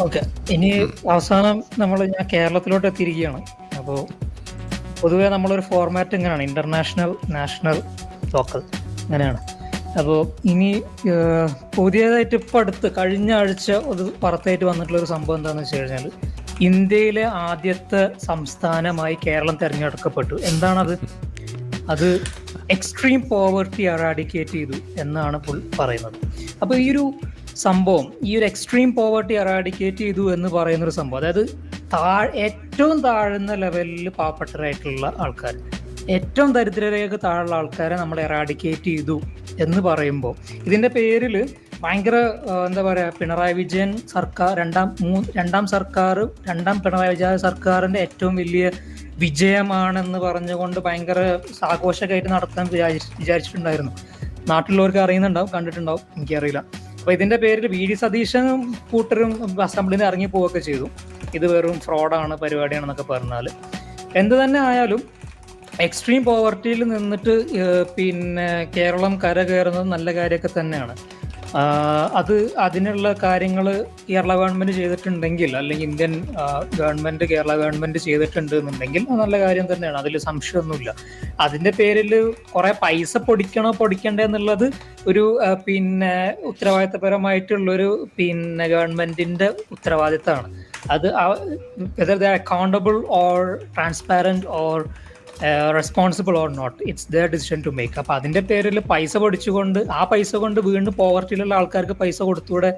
Okay. ഇനി അവസാനം നമ്മൾ ഞാൻ കേരളത്തിലോട്ട് എത്തിയിരിക്കുകയാണ്. അപ്പോൾ പൊതുവേ നമ്മളൊരു ഫോർമാറ്റ് ഇങ്ങനെയാണ്. ഇന്റർനാഷണൽ നാഷണൽ ലോക്കൽ അങ്ങനെയാണ്. അപ്പോൾ ഇനി പുതിയതായിട്ട് ഇപ്പം അടുത്ത് കഴിഞ്ഞ ആഴ്ച ഒരു പുറത്തായിട്ട് വന്നിട്ടുള്ള ഒരു സംഭവം എന്താണെന്ന് വെച്ച് കഴിഞ്ഞാൽ ഇന്ത്യയിലെ ആദ്യത്തെ സംസ്ഥാനമായി കേരളം തിരഞ്ഞെടുക്കപ്പെട്ടു. എന്താണത്? അത് എക്സ്ട്രീം പോവർട്ടി അറാഡിക്കേറ്റ് ചെയ്തു എന്നാണ് പുൾ പറയുന്നത്. അപ്പോൾ ഈ ഒരു സംഭവം. ഈ ഒരു എക്സ്ട്രീം പോവർട്ടി അറാഡിക്കേറ്റ് ചെയ്തു എന്ന് പറയുന്ന ഒരു സംഭവം. അതായത് താഴ് ഏറ്റവും താഴ്ന്ന ലെവലിൽ പാവപ്പെട്ടവരായിട്ടുള്ള ആൾക്കാർ ഏറ്റവും ദരിദ്രരേഖ താഴെയുള്ള ആൾക്കാരെ നമ്മൾ എറാഡിക്കേറ്റ് ചെയ്തു എന്ന് പറയുമ്പോൾ ഇതിന്റെ പേരിൽ ഭയങ്കര എന്താ പറയുക പിണറായി വിജയൻ സർക്കാർ രണ്ടാം മൂ രണ്ടാം സർക്കാർ രണ്ടാം പിണറായി വിജയ സർക്കാരിന്റെ ഏറ്റവും വലിയ വിജയമാണെന്ന് പറഞ്ഞുകൊണ്ട് ഭയങ്കര ആഘോഷമായിട്ട് നടത്താൻ വിചാരി വിചാരിച്ചിട്ടുണ്ടായിരുന്നു. നാട്ടിലുള്ളവർക്ക് അറിയുന്നുണ്ടാവും കണ്ടിട്ടുണ്ടാവും എനിക്കറിയില്ല. അപ്പൊ ഇതിന്റെ പേരിൽ വി ഡി സതീശനും കൂട്ടരും അസംബ്ലിയിൽ നിന്ന് ഇറങ്ങി പോവുകയൊക്കെ ചെയ്തു. ഇത് വെറും ഫ്രോഡാണ് പരിപാടിയാണെന്നൊക്കെ പറഞ്ഞാൽ എന്ത് തന്നെ ആയാലും എക്സ്ട്രീം പോവർട്ടിയിൽ നിന്നിട്ട് പിന്നെ കേരളം കരകയറുന്നത് നല്ല കാര്യമൊക്കെ തന്നെയാണ്. അത് അതിനുള്ള കാര്യങ്ങൾ കേരള ഗവൺമെന്റ് ചെയ്തിട്ടുണ്ടെങ്കിൽ അല്ലെങ്കിൽ ഇന്ത്യൻ ഗവൺമെന്റ് കേരള ഗവൺമെന്റ് ചെയ്തിട്ടുണ്ട് എന്നുണ്ടെങ്കിൽ അത് നല്ല കാര്യം തന്നെയാണ്. അതിൽ സംശയമൊന്നുമില്ല. അതിന്റെ പേരിൽ കുറേ പൈസ പൊടിക്കണോ പൊടിക്കണ്ടേ എന്നുള്ളത് ഒരു പിന്നെ ഉത്തരവാദിത്തപരമായിട്ടുള്ളൊരു പിന്നെ ഗവൺമെന്റിന്റെ ഉത്തരവാദിത്തമാണ്. അത് accountable or transparent or responsible or not it's their decision to make അപ്പം അതിന്റെ പേരിൽ പൈസ പൊടിച്ചുകൊണ്ട് ആ പൈസ കൊണ്ട് വീണ്ടും പോവർട്ടിയിലുള്ള ആൾക്കാർക്ക് പൈസ കൊടുത്തൂടെ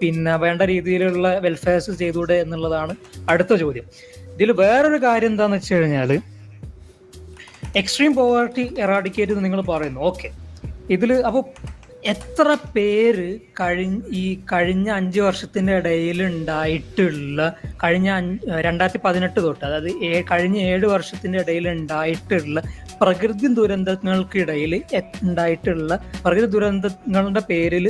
പിന്നെ വേണ്ട രീതിയിലുള്ള വെൽഫെയർസ് ചെയ്തൂടെ എന്നുള്ളതാണ് അടുത്ത ചോദ്യം. ഇതിൽ വേറൊരു കാര്യം എന്താണെന്ന് വെച്ച് കഴിഞ്ഞാൽ എക്സ്ട്രീം പോവർട്ടി എറാഡിക്കേറ്റ് നിങ്ങൾ പറയുന്നു. ഓക്കെ ഇതിൽ അപ്പോൾ എത്ര പേര് കഴിഞ്ഞ ഈ കഴിഞ്ഞ അഞ്ച് വർഷത്തിന്റെ ഇടയിൽ ഉണ്ടായിട്ടുള്ള കഴിഞ്ഞ രണ്ടായിരത്തി പതിനെട്ട് തൊട്ട് അതായത് ഏ- കഴിഞ്ഞ ഏഴ് വർഷത്തിന്റെ ഇടയിൽ ഉണ്ടായിട്ടുള്ള പ്രകൃതി ദുരന്തങ്ങൾക്കിടയിൽ ഉണ്ടായിട്ടുള്ള പ്രകൃതി ദുരന്തങ്ങളുടെ പേരിൽ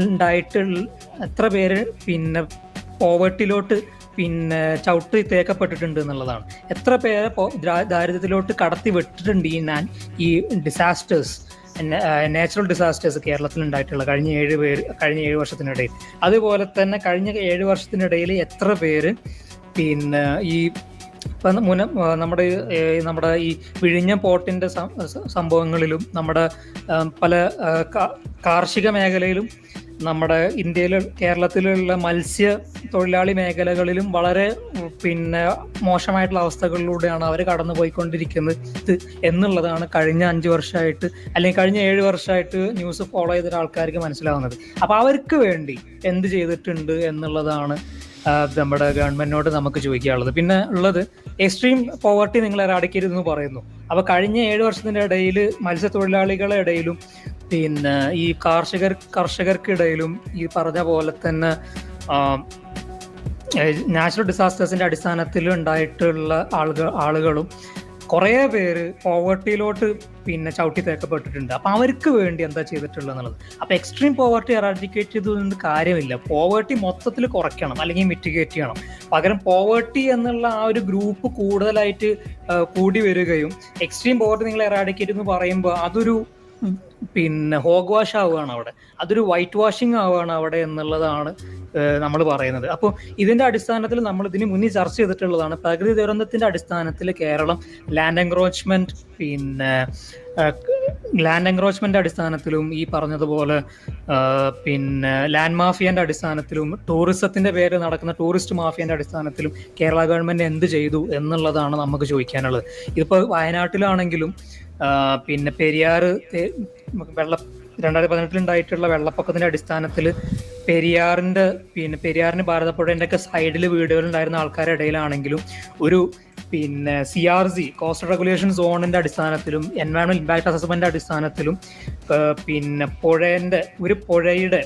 ഉണ്ടായിട്ടുള്ള എത്ര പേര് പിന്നെ പോവർട്ടിയിലോട്ട് പിന്നെ ചവിട്ടി തേക്കപ്പെട്ടിട്ടുണ്ട് എന്നുള്ളതാണ്. എത്ര പേരെ ദാരിദ്ര്യത്തിലോട്ട് കടത്തി വിട്ടിട്ടുണ്ട് ഈ ഞാൻ ഈ ഡിസാസ്റ്റേഴ്സ് നാച്ചുറൽ ഡിസാസ്റ്റേഴ്സ് കേരളത്തിൽ ഉണ്ടായിട്ടുള്ള കഴിഞ്ഞ ഏഴ് പേര് കഴിഞ്ഞ ഏഴ് വർഷത്തിനിടയിൽ. അതുപോലെ തന്നെ കഴിഞ്ഞ ഏഴ് വർഷത്തിനിടയിൽ എത്ര പേര് പിന്നെ ഈ ഇപ്പം മുന നമ്മുടെ നമ്മുടെ ഈ വിഴിഞ്ഞ പോർട്ടിന്റെ സംഭവങ്ങളിലും നമ്മുടെ പല കാർഷിക മേഖലയിലും നമ്മുടെ ഇന്ത്യയിൽ കേരളത്തിലുള്ള മത്സ്യ തൊഴിലാളി മേഖലകളിലും വളരെ പിന്നെ മോശമായിട്ടുള്ള അവസ്ഥകളിലൂടെയാണ് അവർ കടന്നു പോയിക്കൊണ്ടിരിക്കുന്നത് എന്നുള്ളതാണ് കഴിഞ്ഞ അഞ്ച് വർഷമായിട്ട് അല്ലെങ്കിൽ കഴിഞ്ഞ ഏഴ് വർഷമായിട്ട് ന്യൂസ് ഫോളോ ചെയ്ത ആൾക്കാർക്ക് മനസ്സിലാവുന്നത്. അപ്പോൾ അവർക്ക് വേണ്ടി എന്ത് ചെയ്തിട്ടുണ്ട് എന്നുള്ളതാണ് നമ്മുടെ ഗവൺമെന്റിനോട് നമുക്ക് ചോദിക്കാനുള്ളത്. പിന്നെ ഉള്ളത് എക്സ്ട്രീം പോവർട്ടി നിങ്ങൾ എറാഡിക്കരുത് എന്ന് പറയുന്നു. അപ്പോൾ കഴിഞ്ഞ ഏഴ് വർഷത്തിന്റെ ഇടയിൽ മത്സ്യത്തൊഴിലാളികളുടെ ഇടയിലും പിന്നെ ഈ കാർഷികർ കർഷകർക്കിടയിലും ഈ പറഞ്ഞ പോലെ തന്നെ നാച്ചുറൽ ഡിസാസ്റ്റേഴ്സിന്റെ അടിസ്ഥാനത്തിൽ ഉണ്ടായിട്ടുള്ള ആളുകൾ ആളുകളും കുറേ പേര് പോവർട്ടിയിലോട്ട് പിന്നെ ചവിട്ടി തേക്കപ്പെട്ടിട്ടുണ്ട് അപ്പം അവർക്ക് വേണ്ടി എന്താ ചെയ്തിട്ടുള്ളത് എന്നുള്ളത് അപ്പം എക്സ്ട്രീം പോവർട്ടി എറാഡിക്കേറ്റ് ചെയ്തതുകൊണ്ട് കാര്യമില്ല. പോവർട്ടി മൊത്തത്തിൽ കുറയ്ക്കണം അല്ലെങ്കിൽ മിറ്റിഗേറ്റ് ചെയ്യണം. പകരം പോവർട്ടി എന്നുള്ള ആ ഒരു ഗ്രൂപ്പ് കൂടുതലായിട്ട് കൂടി വരികയും എക്സ്ട്രീം പോവർട്ടി നിങ്ങൾ എറാഡിക്കേറ്റ് എന്ന് പറയുമ്പോൾ അതൊരു പിന്നെ ഹോഗ് വാഷ് ആവുകയാണ് അവിടെ. അതൊരു വൈറ്റ് വാഷിംഗ് ആവുകയാണ് അവിടെ എന്നുള്ളതാണ് നമ്മൾ പറയുന്നത്. അപ്പോൾ ഇതിന്റെ അടിസ്ഥാനത്തിൽ നമ്മൾ ഇതിന് മുന്നിൽ ചർച്ച ചെയ്തിട്ടുള്ളതാണ് പ്രകൃതി ദുരന്തത്തിന്റെ അടിസ്ഥാനത്തിൽ കേരളം ലാൻഡ് എൻക്രോച്ച്മെന്റ് പിന്നെ ലാൻഡ് എൻക്രോച്ച്മെന്റ് അടിസ്ഥാനത്തിലും ഈ പറഞ്ഞതുപോലെ പിന്നെ ലാൻഡ് മാഫിയന്റെ അടിസ്ഥാനത്തിലും ടൂറിസത്തിന്റെ പേര് നടക്കുന്ന ടൂറിസ്റ്റ് മാഫിയന്റെ അടിസ്ഥാനത്തിലും കേരള ഗവൺമെന്റ് എന്ത് ചെയ്തു എന്നുള്ളതാണ് നമുക്ക് ചോദിക്കാനുള്ളത്. ഇതിപ്പോൾ വയനാട്ടിലാണെങ്കിലും പിന്നെ പെരിയാറ് തേ- വെള്ള രണ്ടായിരത്തി പതിനെട്ടിൽ ഉണ്ടായിട്ടുള്ള വെള്ളപ്പൊക്കത്തിന്റെ അടിസ്ഥാനത്തിൽ പെരിയാറിന്റെ പിന്നെ പെരിയാറിന് ഭാരതപ്പുഴന്റെ ഒക്കെ സൈഡിൽ വീടുകൾ ഉണ്ടായിരുന്ന ആൾക്കാരുടെ ഇടയിലാണെങ്കിലും ഒരു പിന്നെ C R C coast regulation സോണിന്റെ അടിസ്ഥാനത്തിലും എൻവയോൺമെന്റ് ഇമ്പാക്ട് അസസ്മെന്റ് അടിസ്ഥാനത്തിലും പിന്നെ പുഴേന്റെ ഒരു പുഴയുടെ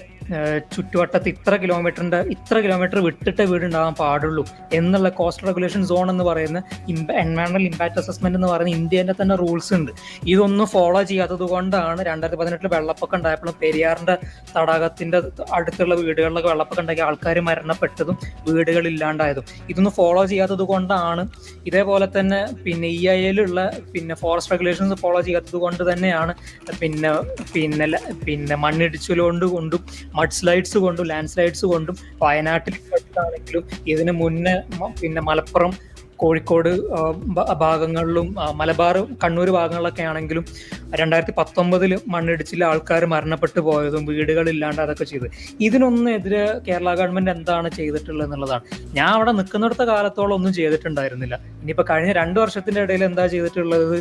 ചുറ്റുവട്ടത്ത് ഇത്ര കിലോമീറ്ററിന്റെ ഇത്ര കിലോമീറ്റർ വിട്ടിട്ട് വീടുണ്ടാകാൻ പാടുള്ളൂ എന്നുള്ള കോസ്റ്റ് റെഗുലേഷൻ സോൺ എന്ന് പറയുന്ന എൻവയോൺമെന്റൽ ഇമ്പാക്ട് അസസ്മെന്റ് എന്ന് പറയുന്ന ഇന്ത്യന്റെ തന്നെ റൂൾസ് ഉണ്ട്. ഇതൊന്നും ഫോളോ ചെയ്യാത്തത് കൊണ്ടാണ് രണ്ടായിരത്തി പതിനെട്ടിൽ വെള്ളപ്പൊക്കം ഉണ്ടായപ്പോഴും പെരിയാറിന്റെ തടാകത്തിന്റെ അടുത്തുള്ള വീടുകളിലൊക്കെ വെള്ളപ്പൊക്കം ഉണ്ടാക്കി ആൾക്കാർ മരണപ്പെട്ടതും വീടുകളില്ലാണ്ടായതും ഇതൊന്നും ഫോളോ ചെയ്യാത്തത് കൊണ്ടാണ് ഇതേപോലെ തന്നെ പിന്നെ ഇ ഐ എയിലുള്ള പിന്നെ ഫോറസ്റ്റ് റെഗുലേഷൻസ് ഫോളോ ചെയ്യാത്തത് കൊണ്ട് തന്നെയാണ് പിന്നെ പിന്നെ പിന്നെ മണ്ണിടിച്ചിലുകൊണ്ട് കൊണ്ടും മഡ് സ്ലൈഡ്സ് കൊണ്ടും ലാൻഡ് സ്ലൈഡ്സ് കൊണ്ടും വയനാട്ടിൽ ആണെങ്കിലും ഇതിന് മുന്നേ പിന്നെ മലപ്പുറം കോഴിക്കോട് ഭാഗങ്ങളിലും മലബാർ കണ്ണൂർ ഭാഗങ്ങളിലൊക്കെ ആണെങ്കിലും രണ്ടായിരത്തി പത്തൊമ്പതിൽ മണ്ണിടിച്ചിൽ ആൾക്കാർ മരണപ്പെട്ടു പോയതും വീടുകളില്ലാണ്ട് അതൊക്കെ ചെയ്ത് ഇതിനൊന്നും എതിരെ കേരള ഗവൺമെന്റ് എന്താണ് ചെയ്തിട്ടുള്ളത് എന്നുള്ളതാണ്. ഞാൻ അവിടെ നിൽക്കുന്നിടത്ത കാലത്തോളം ഒന്നും ചെയ്തിട്ടുണ്ടായിരുന്നില്ല. ഇനിയിപ്പോൾ കഴിഞ്ഞ രണ്ട് വർഷത്തിന്റെ ഇടയിൽ എന്താ ചെയ്തിട്ടുള്ളത്?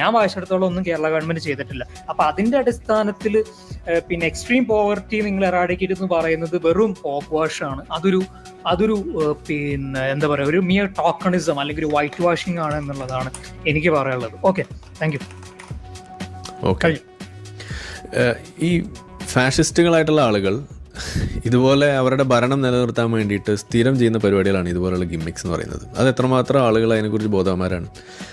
ഞാൻ വായിച്ചിടത്തോളം ഒന്നും കേരള ഗവൺമെന്റ് ചെയ്തിട്ടില്ല. അപ്പൊ അതിന്റെ അടിസ്ഥാനത്തിൽ പിന്നെ എക്സ്ട്രീം പോവർട്ടി നിങ്ങൾ എറാഡിക്കേറ്റ് എന്ന് പറയുന്നത് വെറും പോപ്പ് വാഷാണ്. അതൊരു അതൊരു പിന്നെ എന്താ പറയുക ഒരു മിയർ ടോക്കണിസം അല്ലെങ്കിൽ ഒരു വൈറ്റ് വാഷിംഗ് ആണ് എന്നുള്ളതാണ് എനിക്ക് പറയാനുള്ളത്. ഓക്കെ താങ്ക് യു ഈ ഫാഷിസ്റ്റുകളായിട്ടുള്ള ആളുകൾ ഇതുപോലെ അവരുടെ ഭരണം നിലനിർത്താൻ വേണ്ടിയിട്ട് സ്ഥിരം ചെയ്യുന്ന പരിപാടികളാണ് ഇതുപോലെയുള്ള ഗിമ്മിക്സ് എന്ന് പറയുന്നത്. അത് എത്രമാത്രം ആളുകൾ അതിനെക്കുറിച്ച് ബോധവാന്മാരാണ്.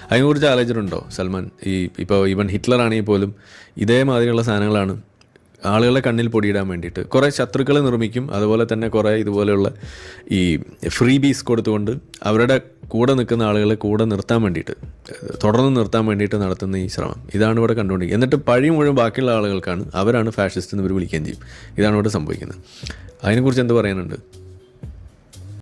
അതിനെക്കുറിച്ച് ആലോചിച്ചിട്ടുണ്ടോ സൽമാൻ? ഈ ഇപ്പോൾ ഈവൻ ഹിറ്റ്ലർ ആണെങ്കിൽ പോലും ഇതേമാതിരിയുള്ള സാധനങ്ങളാണ് ആളുകളെ കണ്ണിൽ പൊടിയിടാൻ വേണ്ടിയിട്ട്. കുറേ ശത്രുക്കൾ നിർമ്മിക്കും. അതുപോലെ തന്നെ കുറേ ഇതുപോലെയുള്ള ഈ ഫ്രീ ബീസ് കൊടുത്തുകൊണ്ട് അവരുടെ കൂടെ നിൽക്കുന്ന ആളുകളെ കൂടെ നിർത്താൻ വേണ്ടിയിട്ട് തുടർന്ന് നിർത്താൻ വേണ്ടിയിട്ട് നടത്തുന്ന ഈ ശ്രമം. ഇതാണ് ഇവിടെ കണ്ടുകൊണ്ടിരിക്കുന്നത്. എന്നിട്ട് പഴി മുഴുവൻ ബാക്കിയുള്ള ആളുകൾക്കാണ് അവരാണ് ഫാഷിസ്റ്റ് എന്ന് ഇവർ വിളിക്കുകയും ചെയ്യും. ഇതാണ് ഇവിടെ സംഭവിക്കുന്നത്. അതിനെക്കുറിച്ച് എന്ത് പറയാനുണ്ട്?